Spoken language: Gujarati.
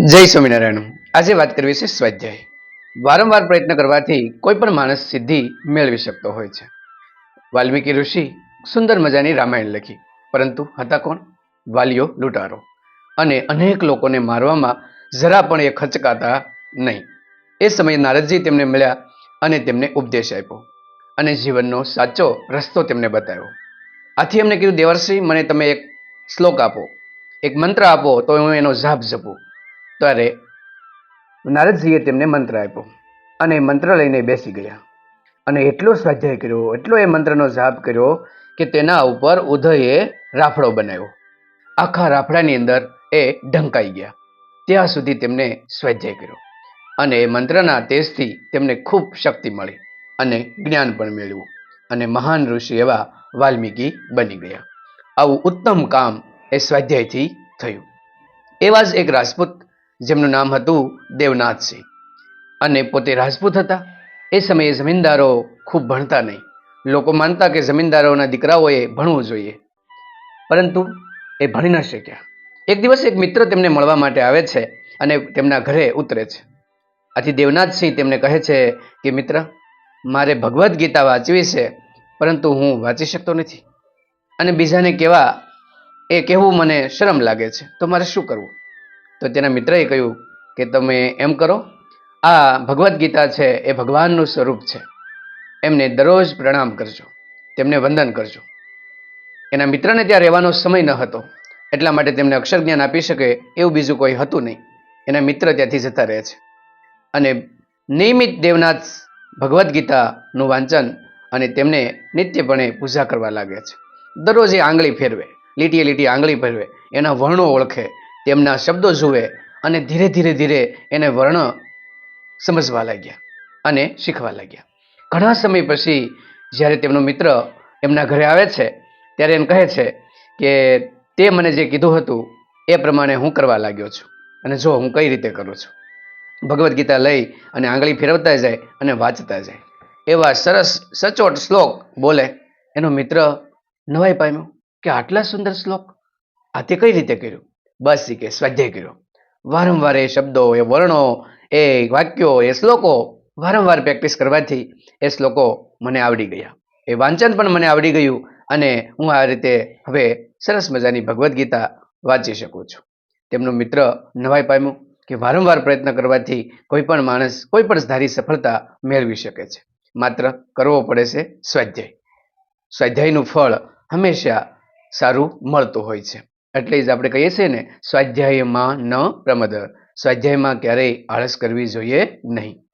જય સ્વામિનારાયણ. આજે વાત કરવી છે સ્વાધ્યાય. વારંવાર પ્રયત્ન કરવાથી કોઈ પણ માણસ સિદ્ધિ મેળવી શકતો હોય છે. વાલ્મીકી ઋષિ સુંદર મજાની રામાયણ લખી. પરંતુ હતા કોણ? વાલીઓ લૂંટારો. અને અનેક લોકોને મારવામાં જરા પણ એ ખચકાતા નહીં. એ સમયે નારદજી તેમને મળ્યા અને તેમને ઉપદેશ આપ્યો. અને જીવનનો સાચો રસ્તો તેમને બતાવ્યો. આથી એમને કીધું, દેવર્ષિ, મને તમે એક શ્લોક આપો. એક મંત્ર આપો તો હું એનો જાપ જપું. ત્યારે નારદજીએ તેમને મંત્ર આપ્યો અને મંત્ર લઈને બેસી ગયા. અને એટલો સ્વાધ્યાય કર્યો, એટલો એ મંત્રનો જાપ કર્યો કે તેના ઉપર ઉદયે રાફડો બનાવ્યો. આખા રાફડાની અંદર એ ઢંકાઈ ગયા. ત્યાં સુધી તેમને સ્વાધ્યાય કર્યો. અને એ મંત્રના તેજથી તેમને ખૂબ શક્તિ મળી અને જ્ઞાન પણ મેળવ્યું. અને મહાન ઋષિ એવા વાલ્મીકી બની ગયા. આવું ઉત્તમ કામ એ સ્વાધ્યાયથી થયું. એવા જ એક રાજપૂત જેમનું નામ હતું દેવનાથસિંહ અને પોતે રાજપૂત હતા. એ સમયે જમીનદારો ખૂબ ભણતા નહીં. લોકો માનતા કે જમીનદારોના દીકરાઓએ ભણવું જોઈએ. પરંતુ એ ભણી ન શક્યા. એક દિવસ એક મિત્ર તેમને મળવા માટે આવે છે અને તેમના ઘરે ઉતરે છે. આથી દેવનાથસિંહ તેમને કહે છે કે, મિત્ર, મારે ભગવદ્ ગીતા વાંચવી છે, પરંતુ હું વાંચી શકતો નથી. અને બીજાને કહેવા એ કહેવું મને શરમ લાગે છે. તો મારે શું કરવું? તો તેના મિત્રએ કહ્યું કે તમે એમ કરો, આ ભગવદ્ ગીતા છે એ ભગવાનનું સ્વરૂપ છે. એમને દરરોજ પ્રણામ કરજો, તેમને વંદન કરજો. એના મિત્રને ત્યાં રહેવાનો સમય ન હતો, એટલા માટે તેમને અક્ષર જ્ઞાન આપી શકે એવું બીજું કોઈ હતું નહીં. એના મિત્ર ત્યાંથી જતા રહે છે. અને નિયમિત દેવનાથ ભગવદ્ ગીતાનું વાંચન અને તેમને નિત્યપણે પૂજા કરવા લાગે છે. દરરોજ એ આંગળી ફેરવે, લીટીએ લીટી આંગળી ફેરવે, એના વર્ણો ઓળખે તેમના શબ્દો જુએ અને ધીરે ધીરે ધીરે એને વર્ણ સમજવા લાગ્યા અને શીખવા લાગ્યા. ઘણા સમય પછી જ્યારે તેમનો મિત્ર એમના ઘરે આવે છે, ત્યારે એમ કહે છે કે તે મને જે કીધું હતું એ પ્રમાણે હું કરવા લાગ્યો છું અને જો હું કઈ રીતે કરું છું? ભગવદ્ ગીતા લઈ અને આંગળી ફેરવતા જાય અને વાંચતા જાય. એવા સરસ સચોટ શ્લોક બોલે. એનો મિત્ર નવાઈ પામ્યો કે આટલા સુંદર શ્લોક? આ તે કઈ રીતે કર્યું? બસ એ કે સ્વાધ્યાય કર્યો. વારંવાર એ શબ્દો, એ વર્ણો, એ વાક્યો, એ શ્લોકો વારંવાર પ્રેક્ટિસ કરવાથી એ શ્લોકો મને આવડી ગયા. એ વાંચન પણ મને આવડી ગયું અને હું આ રીતે હવે સરસ મજાની ભગવદ્ ગીતા વાંચી શકું છું. તેમનો મિત્ર નવાઈ પામ્યો કે વારંવાર પ્રયત્ન કરવાથી કોઈ પણ માણસ, કોઈ પણ ધારી સફળતા મેળવી શકે છે. માત્ર કરવો પડે છે સ્વાધ્યાય. સ્વાધ્યાયનું ફળ હંમેશા સારું મળતું હોય છે. એટલે જ આપણે કહીએ છીએ ને, સ્વાધ્યાયમાં ન પ્રમદ. સ્વાધ્યાયમાં ક્યારેય આળસ કરવી જોઈએ નહીં.